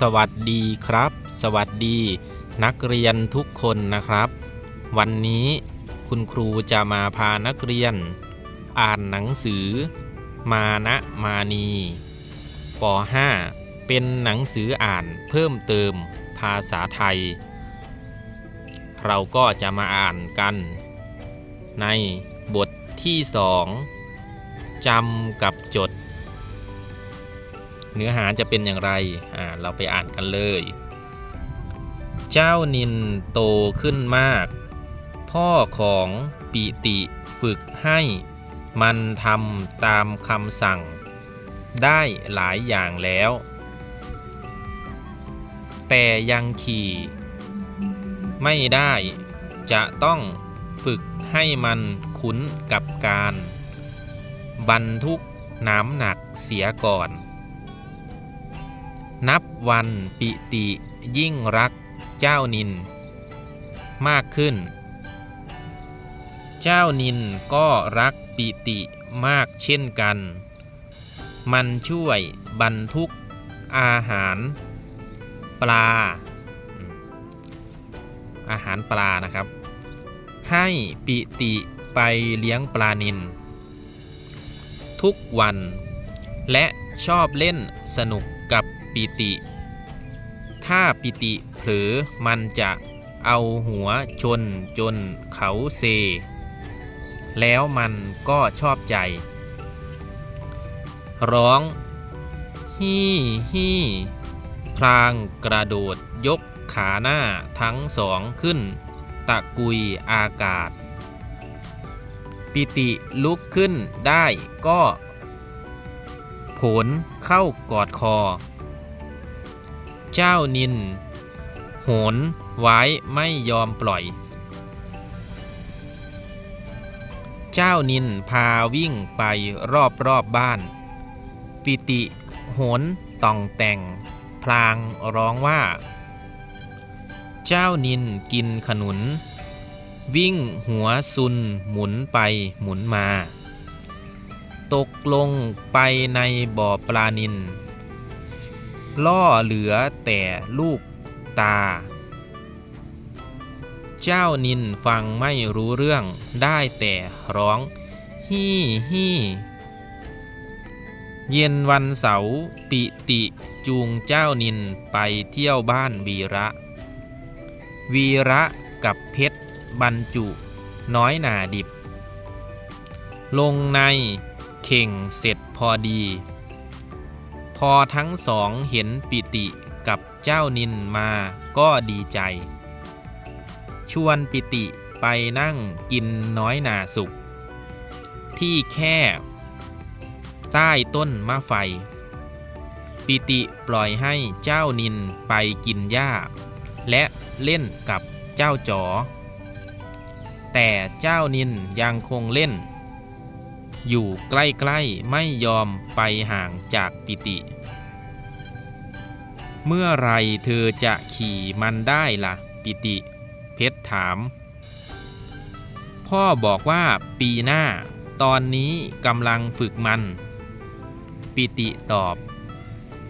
สวัสดีครับ สวัสดีนักเรียนทุกคนนะครับ วันนี้คุณครูจะมาพานักเรียน อ่านหนังสือ มานะมานีป .5 เป็นหนังสืออ่านเพิ่มเติมภาษาไทย เราก็จะมาอ่านกัน ในบทที่สองจำกับจด เนื้อหาจะเป็นอย่างไรอ่าเราไปอ่านกันเลย เจ้านินโตขึ้นมาก พ่อของปิติฝึกให้มันทำตามคำสั่ง ได้หลายอย่างแล้ว แต่ยังขี่ ไม่ได้จะต้องฝึกให้มันคุ้นกับการ บรรทุกน้ำหนักเสียก่อน นับวันปิติยิ่งรักเจ้านิน มากขึ้น เจ้านินก็รักปิติมากเช่นกัน มันช่วยบรรทุกอาหาร ปลา อาหารปลานะครับ ให้ปิติไปเลี้ยงปลานิน ทุกวัน และชอบเล่นสนุก ปิติ ถ้าปิติเผลอมันจะเอาหัวชนจนเขาเซ แล้วมันก็ชอบใจ ร้อง ฮี่ฮี่พลางกระโดดยกขาหน้าทั้งสองขึ้น ตะกุยอากาศ ปิติลุกขึ้นได้ก็ ผลเข้ากอดคอ เจ้านิน โหนไว้ไม่ยอมปล่อย เจ้านินพาวิ่งไปรอบรอบบ้าน ปิติ โหนต่องแต่ง พลางร้องว่า เจ้านินกินขนุน วิ่งหัวซุนหมุนไปหมุนมา ตกลงไปในบ่อปลานิน ล่อเหลือแต่ลูกตา เจ้านินฟังไม่รู้เรื่องได้แต่ร้อง ฮี่ฮี่เย็นวันเสาร์ปิติจูงเจ้านินไปเที่ยวบ้านวีระ วีระกับเพชรบรรจุ น้อยหนาดิบ ลงในเข่งเสร็จพอดี พอทั้งสองเห็นปิติกับเจ้านินมาก็ดีใจ ชวนปิติไปนั่งกินน้อยหนาสุก ที่แค่ ใต้ต้นมะไฟ ปิติปล่อยให้เจ้านินไปกินหญ้า และเล่นกับเจ้าจ๋อแต่เจ้านินยังคงเล่น อยู่ใกล้ๆไม่ยอมไปห่างจากปิติ เมื่อไรเธอจะขี่มันได้ล่ะ ปิติ เพชรถาม พ่อบอกว่าปีหน้า ตอนนี้กำลังฝึกมัน ปิติตอบ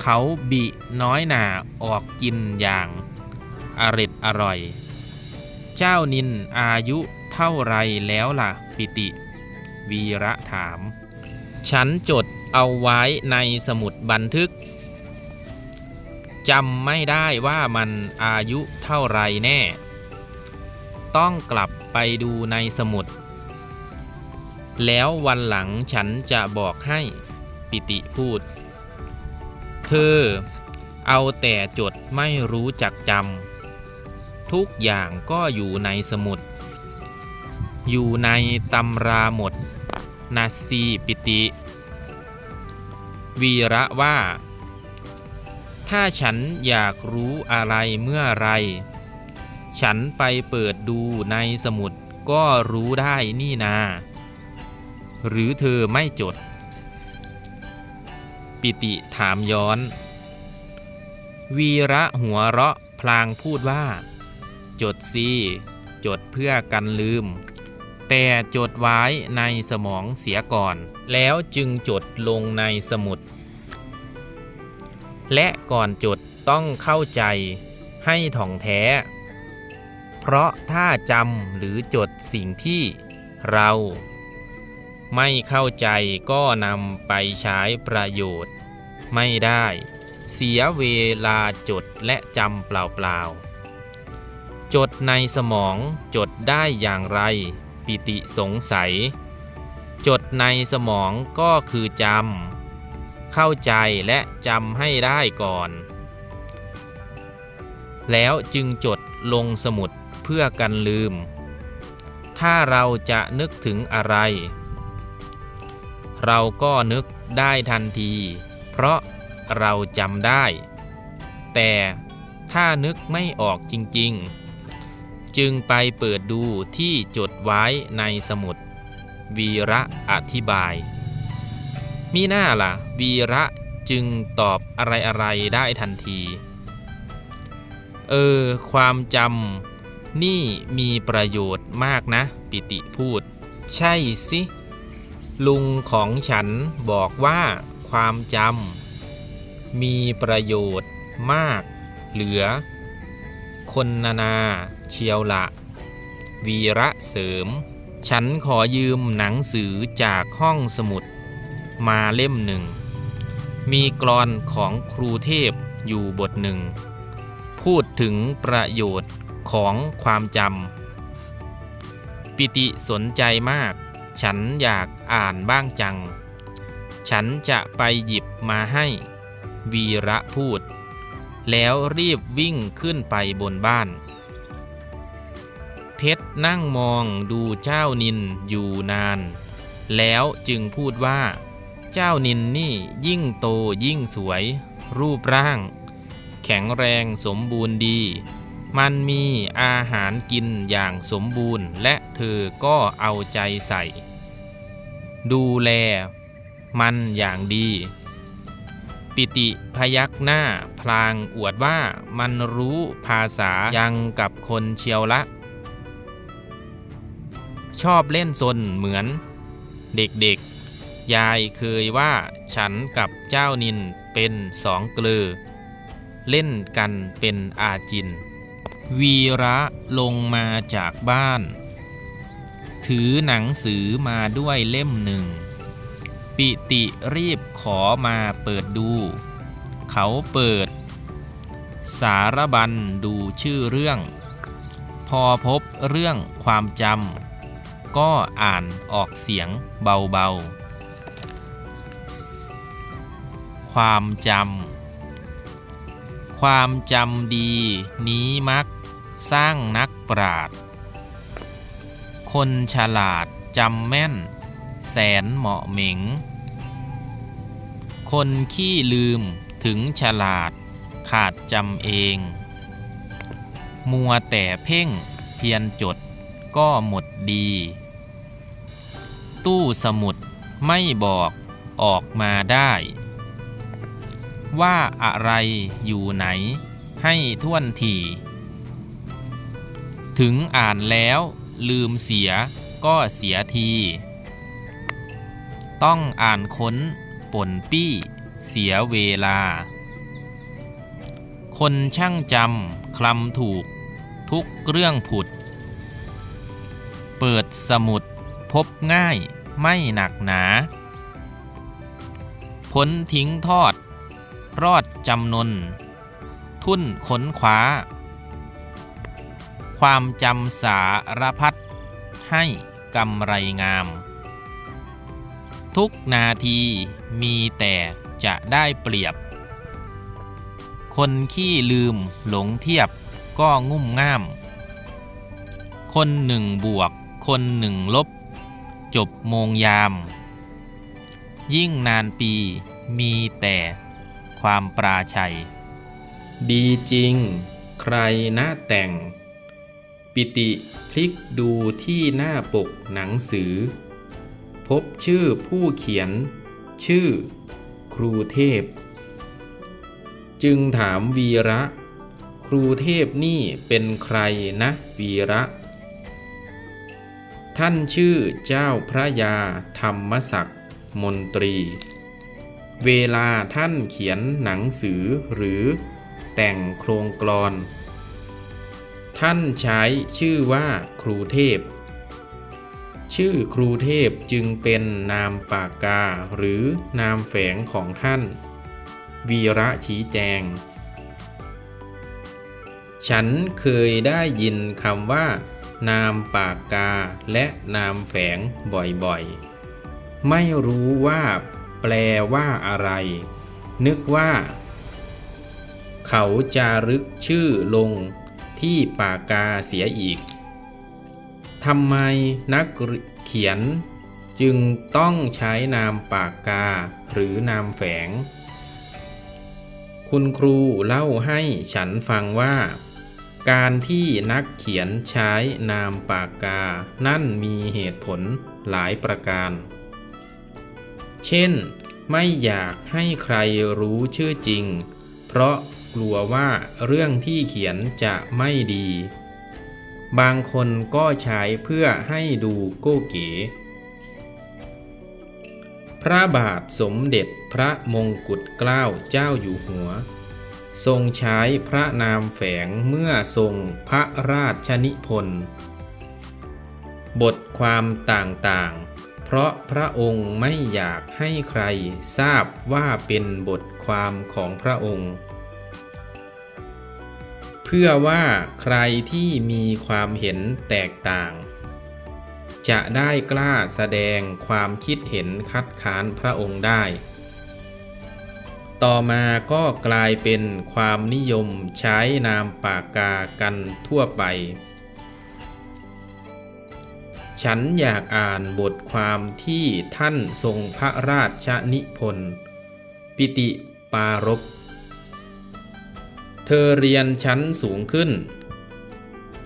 เขาบิน้อยหนาออกกินอย่างอร็ดอร่อย เจ้านินอายุเท่าไรแล้วล่ะ ปิติ วีระถาม ฉันจดเอาไว้ในสมุดบันทึกจำไม่ได้ว่ามันอายุเท่าไรแน่ ต้องกลับไปดูในสมุด แล้ววันหลังฉันจะบอกให้ปิติพูด เธอ เอาแต่จดไม่รู้จักจำทุกอย่างก็อยู่ในสมุด อยู่ในตำราหมด นาซีปิติ วีระว่า ถ้าฉันอยากรู้อะไรเมื่อไร ฉันไปเปิดดูในสมุดก็รู้ได้นี่นา หรือเธอไม่จด ปิติถามย้อน วีระหัวเราะพลางพูดว่า จดสิจดเพื่อกันลืม แต่จดไว้ในสมองเสียก่อน แล้วจึงจดลงในสมุด และก่อนจดต้องเข้าใจให้ถ่องแท้ เพราะถ้าจำหรือจดสิ่งที่เราไม่เข้าใจก็นำไปใช้ประโยชน์ ไม่ได้ เสียเวลาจดและจำเปล่าๆจดในสมองจดได้อย่างไร ปิติสงสัย จดในสมองก็คือจำเข้าใจและจำให้ได้ก่อน แล้วจึงจดลงสมุดเพื่อกันลืม ถ้าเราจะนึกถึงอะไร เราก็นึกได้ทันที เพราะเราจำได้ แต่ถ้านึกไม่ออกจริง ๆ จึงไปเปิดดูที่จดไว้ในสมุด วีระอธิบาย มีหน้าล่ะ วีระจึงตอบอะไรๆได้ทันที เออ ความจำนี่มีประโยชน์มากนะ ปิติพูด ใช่สิ ลุงของฉันบอกว่าความจำมีประโยชน์มากเหลือ คนนานา เชียวละวีระเสริม ฉันขอยืมหนังสือจากห้องสมุด มาเล่มหนึ่ง มีกรอนของครูเทพอยู่บทหนึ่ง พูดถึงประโยชน์ของความจำ ปิติสนใจมาก ฉันอยากอ่านบ้างจัง ฉันจะไปหยิบมาให้ วีระพูด แล้วรีบวิ่งขึ้นไปบนบ้าน เพชรนั่งมองดูเจ้านินอยู่นาน แล้วจึงพูดว่า เจ้านินนี่ยิ่งโตยิ่งสวย รูปร่าง แข็งแรงสมบูรณ์ดี มันมีอาหารกินอย่างสมบูรณ์ และเธอก็เอาใจใส่ ดูแล มันอย่างดี ปิติพยักหน้า พลางอวดว่ามันรู้ภาษายังกับคนเชียวละ ชอบเล่นซนเหมือน เด็กๆ ยายเคยว่าฉันกับเจ้านินเป็นสองเกลือ เล่นกันเป็นอาจิน วีระลงมาจากบ้าน ถือหนังสือมาด้วยเล่มหนึ่ง ปิติรีบขอมาเปิดดู เขาเปิด สารบัญดูชื่อเรื่อง พอพบเรื่องความจำก็อ่านออกเสียงเบาๆ ความจำความจำดีนี้มักสร้างนักปราดคนฉลาดจำแม่น แสนเหมาะเหม็ง คนขี้ลืมถึงฉลาดขาดจำเอง มัวแต่เพ่งเพียนจดก็หมดดี ตู้สมุดไม่บอกออกมาได้ ว่าอะไรอยู่ไหนให้ท่วนทีถึงอ่านแล้วลืมเสียก็เสียที ต้องอ่านค้นป่นปี้ เสียเวลา คนช่างจำคลำถูก ทุกเรื่องผุด เปิดสมุดพบง่ายไม่หนักหนาพ้นทิ้งทอด รอดจำนน ทุ่นขนขวา ความจำสารพัดให้กำไรงาม ทุกนาทีมีแต่จะได้เปรียบ คนขี้ลืมหลงเทียบก็งุ่มง่าม คนหนึ่งบวก คนหนึ่งลบ จบโมงยาม ยิ่งนานปีมีแต่ความปราชัย ดีจริง ใครหน่าแต่ง ปิติพลิกดูที่หน้าปกหนังสือ พบชื่อผู้เขียน ชื่อ ครูเทพ จึงถามวีระ ครูเทพนี่เป็นใครนะวีระ ท่านชื่อเจ้าพระยาธรรมศักดิ์มนตรี เวลาท่านเขียนหนังสือหรือแต่งโครงกลอน ท่านใช้ชื่อว่าครูเทพ ชื่อครูเทพจึงเป็นนามปากกา หรือนามแฝงของท่าน วีระชี้แจง ฉันเคยได้ยินคำว่า นามปากกาและนามแฝงบ่อยๆ ไม่รู้ว่าแปลว่าอะไร นึกว่า เขาจะรึกชื่อลงที่ปากกาเสียอีก ทำไมนักเขียน จึงต้องใช้นามปากกาหรือนามแฝง คุณครูเล่าให้ฉันฟังว่า การที่นักเขียนใช้นามปากกา นั่นมีเหตุผลหลายประการ เช่น ไม่อยากให้ใครรู้ชื่อจริง เพราะกลัวว่าเรื่องที่เขียนจะไม่ดี บางคนก็ใช้เพื่อให้ดูโก้เก๋ พระบาทสมเด็จพระมงกุฎเกล้าเจ้าอยู่หัว ทรงใช้พระนามแฝงเมื่อทรงพระราชนิพนธ์บทความต่างๆ เพราะพระองค์ไม่อยากให้ใครทราบว่าเป็นบทความของพระองค์ พื่อว่าใครที่มีความเห็นแตกต่าง จะได้กล้าแสดงความคิดเห็นคัดค้านพระองค์ได้ ต่อมาก็กลายเป็นความนิยมใช้นามปากกากันทั่วไป ฉันอยากอ่านบทความที่ท่านทรงพระราชนิพนธ์ ปิติปารบ เธอเรียนชั้นสูงขึ้น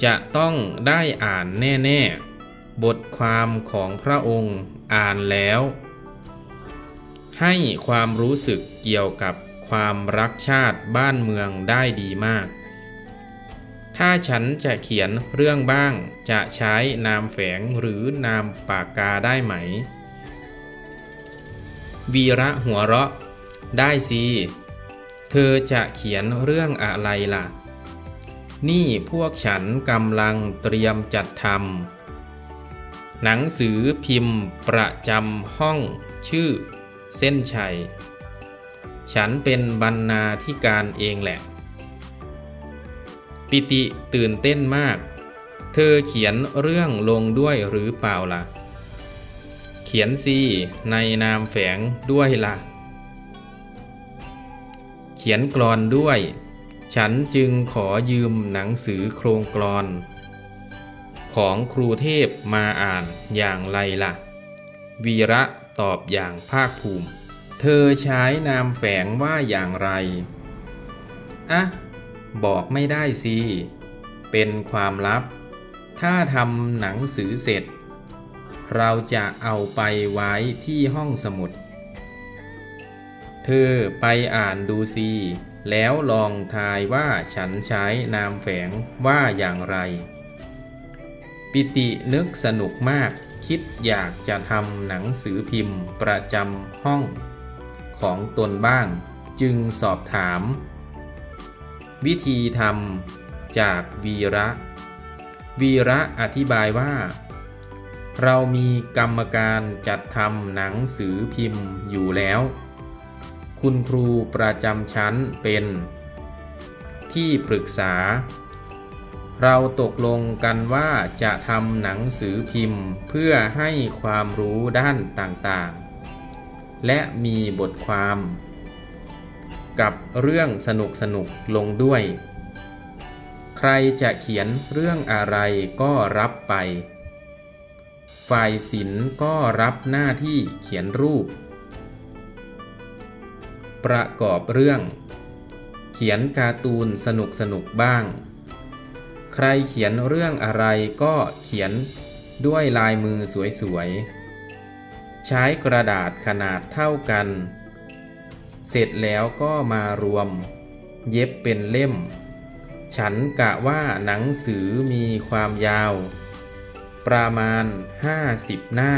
จะต้องได้อ่านแน่ๆ บทความของพระองค์อ่านแล้ว ให้ความรู้สึกเกี่ยวกับความรักชาติบ้านเมืองได้ดีมาก ถ้าฉันจะเขียนเรื่องบ้างจะใช้นามแฝงหรือนามปากกาได้ไหม วีระหัวเราะ ได้สิ อจะเขียนเรื่องอะไรล่ะ นี่พวกฉันกำลังเตรียมจัดทำหนังสือพิมพ์ประจำห้องชื่อ เส้นชัย ฉันเป็นบรรณาธิการเองแหละ ปิติตื่นเต้นมาก เธอเขียนเรื่องลงด้วยหรือเปล่าล่ะ เขียนสิในนามแฝงด้วยล่ะ ขียนกรอนด้วย ฉันจึงขอยืมหนังสือโครงกรอน ของครูเทพมาอ่านอย่างไรล่ะ วีระตอบอย่างภาคภูมิ เธอใช้นามแฝงว่าอย่างไรอะบอกไม่ได้สิ เป็นความลับ ถ้าทำหนังสือเสร็จ เราจะเอาไปไว้ที่ห้องสมุด เธอไปอ่านดูสิแล้วลองทายว่าฉันใช้นามแฝงว่าอย่างไร ปิตินึกสนุกมาก คิดอยากจะทำหนังสือพิมพ์ประจำห้อง ของตนบ้าง จึงสอบถาม วิธีทำจากวีระ วีระอธิบายว่า เรามีกรรมการจัดทำหนังสือพิมพ์อยู่แล้ว คุณครูประจำชั้นเป็น ที่ปรึกษา เราตกลงกันว่าจะทำหนังสือพิมพ์เพื่อให้ความรู้ด้านต่างๆ และมีบทความ กับเรื่องสนุกสนุกๆลงด้วย ใครจะเขียนเรื่องอะไรก็รับไป ฝ่ายศิลป์ก็รับหน้าที่เขียนรูป ประกอบเรื่อง เขียนการ์ตูนสนุกสนุกๆบ้าง ใครเขียนเรื่องอะไรก็เขียนด้วยลายมือสวยๆ ใช้กระดาษขนาดเท่ากัน เสร็จแล้วก็มารวม เย็บเป็นเล่ม ฉันกะว่าหนังสือมีความยาว ประมาณ 50 หน้า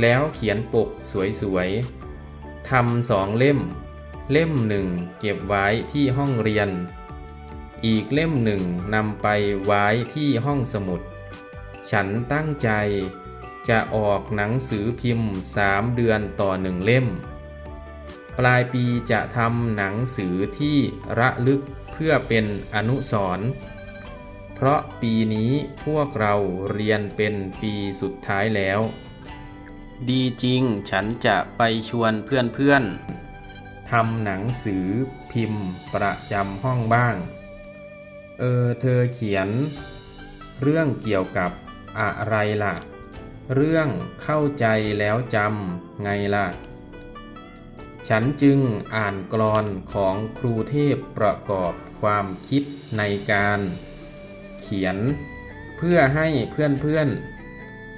แล้วเขียนปกสวยๆ ทำสองเล่ม เล่มหนึ่งเก็บไว้ที่ห้องเรียน อีกเล่มหนึ่งนำไปไว้ที่ห้องสมุด ฉันตั้งใจจะออกหนังสือพิมพ์สามเดือนต่อหนึ่งเล่ม ปลายปีจะทำหนังสือที่ระลึกเพื่อเป็นอนุสรณ์เพราะปีนี้พวกเราเรียนเป็นปีสุดท้ายแล้ว ดีจริงฉันจะไปชวนเพื่อนๆทำหนังสือพิมพ์ประจำห้องบ้าง เออ เธอเขียน เรื่องเกี่ยวกับอะไรล่ะ เรื่องเข้าใจแล้วจำไงล่ะ ฉันจึงอ่านกลอนของครูเทพประกอบความคิดในการ เขียน เพื่อให้เพื่อนๆ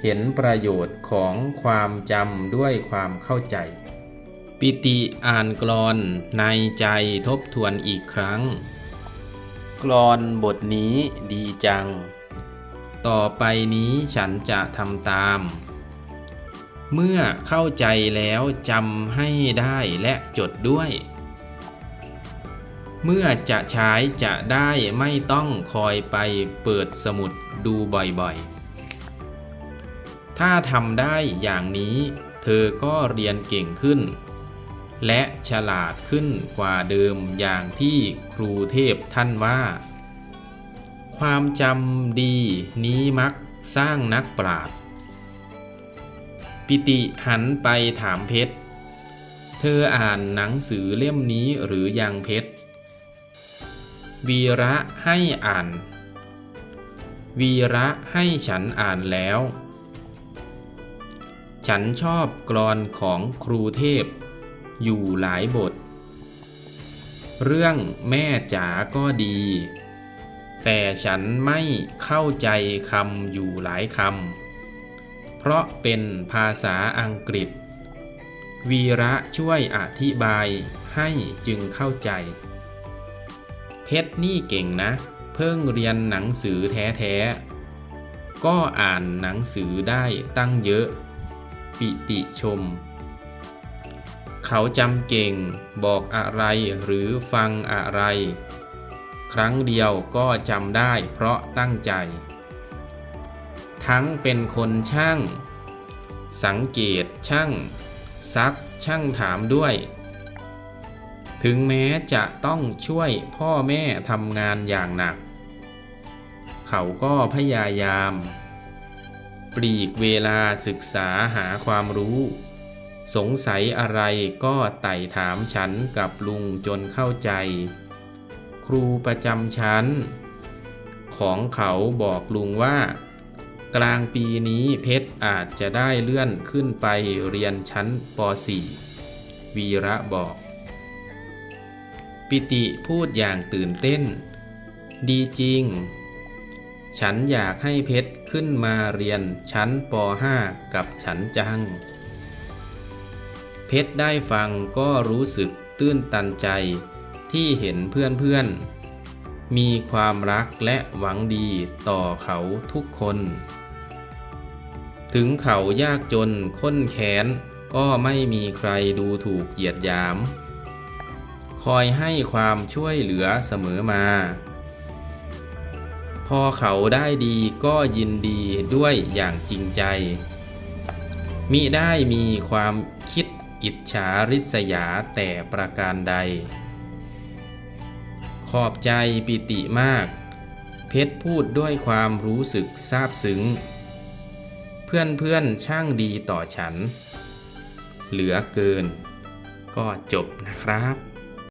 เห็นประโยชน์ของความจำด้วยความเข้าใจ ปิติอ่านกลอนในใจทบทวนอีกครั้งกลอนบทนี้ดีจัง ต่อไปนี้ฉันจะทำตาม เมื่อเข้าใจแล้วจำให้ได้และจดด้วย เมื่อจะใช้จะได้ไม่ต้องคอยไปเปิดสมุดดูบ่อยๆ ถ้าทำได้อย่างนี้ เธอก็เรียนเก่งขึ้น และฉลาดขึ้นกว่าเดิมอย่างที่ครูเทพท่านว่า ความจำดีนี้มักสร้างนักปราชญ์ปิติหันไปถามเพชร เธออ่านหนังสือเล่มนี้หรือยังเพชร วีระให้อ่าน วีระให้ฉันอ่านแล้ว ฉันชอบกรอนของครูเทพ อยู่หลายบท เรื่องแม่จ๋าก็ดี แต่ฉันไม่เข้าใจคำอยู่หลายคำ เพราะเป็นภาษาอังกฤษ วีระช่วยอธิบายให้จึงเข้าใจ เพชรนี่เก่งนะ เพิ่งเรียนหนังสือแท้ๆ ก็อ่านหนังสือได้ตั้งเยอะ ปิติชม เขาจำเก่งบอกอะไรหรือฟังอะไร ครั้งเดียวก็จำได้เพราะตั้งใจ ทั้งเป็นคนช่าง สังเกตช่าง ซักช่างถามด้วย ถึงแม้จะต้องช่วยพ่อแม่ทำงานอย่างหนัก เขาก็พยายาม ปลีกเวลาศึกษาหาความรู้ สงสัยอะไรก็ไต่ถามฉันกับลุงจนเข้าใจ ครูประจำชั้น ของเขาบอกลุงว่า กลางปีนี้เพชรอาจจะได้เลื่อนขึ้นไปเรียนชั้นป .4 วีระบอก ปิติพูดอย่างตื่นเต้น ดีจริงฉันอยากให้เพชร ขึ้นมาเรียนชั้นป .5 กับฉันจัง เพชรได้ฟังก็รู้สึกตื้นตันใจที่เห็นเพื่อนๆ มีความรักและหวังดีต่อเขาทุกคน ถึงเขายากจนข้นแค้นก็ไม่มีใครดูถูกเหยียดหยาม คอยให้ความช่วยเหลือเสมอมา พอเขาได้ดีก็ยินดีด้วยอย่างจริงใจ มิได้มีความคิดอิจฉาริษยาแต่ประการใด ขอบใจปิติมาก เพชรพูดด้วยความรู้สึกซาบซึ้ง เพื่อนเพื่อนๆช่างดีต่อฉัน เหลือเกิน ก็จบนะครับ